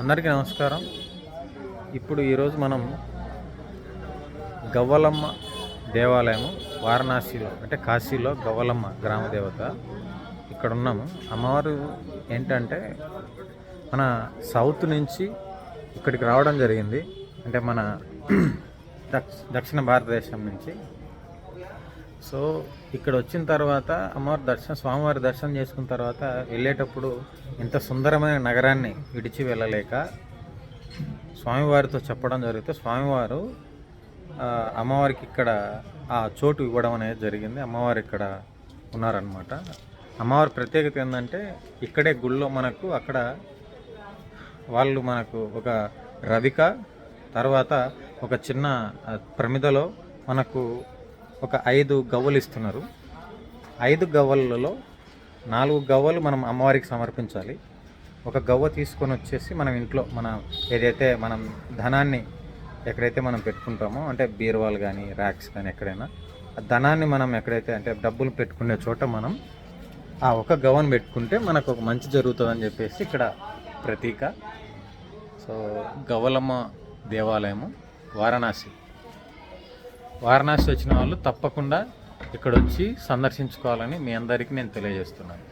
అందరికీ నమస్కారం. ఇప్పుడు ఈరోజు మనం గవ్వలమ్మ దేవాలయము వారణాసిలో అంటే కాశీలో గవ్వలమ్మ గ్రామ దేవత ఇక్కడ ఉన్నాము అమ్మవారు ఏంటంటే మన సౌత్ నుంచి ఇక్కడికి రావడం జరిగింది. అంటే మన దక్ష దక్షిణ భారతదేశం నుంచి సో ఇక్కడ వచ్చిన తర్వాత అమ్మవారి దర్శనం స్వామివారి దర్శనం చేసుకున్న తర్వాత వెళ్ళేటప్పుడు ఇంత సుందరమైన నగరాన్ని విడిచి వెళ్ళలేక స్వామివారితో చెప్పడం జరిగితే స్వామివారు అమ్మవారికి ఇక్కడ ఆ చోటు ఇవ్వడం అనేది జరిగింది. అమ్మవారు ఇక్కడ ఉన్నారనమాట అమ్మవారి ప్రత్యేకత ఏంటంటే ఇక్కడే గుళ్ళో మనకు అక్కడ వాళ్ళు మనకు ఒక రవిక తర్వాత ఒక చిన్న ప్రమిదలో మనకు ఒక ఐదు గవ్వలు ఇస్తున్నారు. ఐదు గవ్వలలో నాలుగు గవ్వలు మనం అమ్మవారికి సమర్పించాలి. ఒక గవ్వ తీసుకొని వచ్చేసి మనం ఇంట్లో మన ఏదైతే మనం ధనాన్ని ఎక్కడైతే మనం పెట్టుకుంటామో అంటే బీరువాలు కానీ ర్యాక్స్ కానీ ఎక్కడైనా ఆ ధనాన్ని మనం ఎక్కడైతే అంటే డబ్బులు పెట్టుకునే చోట మనం ఆ ఒక గవ్వను పెట్టుకుంటే మనకు ఒక మంచి జరుగుతుందని చెప్పేసి ఇక్కడ ప్రతీక. సో గవ్వలమ్మ దేవాలయము వారణాసి. వారణాసి వచ్చిన వాళ్ళు తప్పకుండా ఇక్కడ వచ్చి సందర్శించుకోవాలని మీ అందరికీ నేను తెలియజేస్తున్నాను.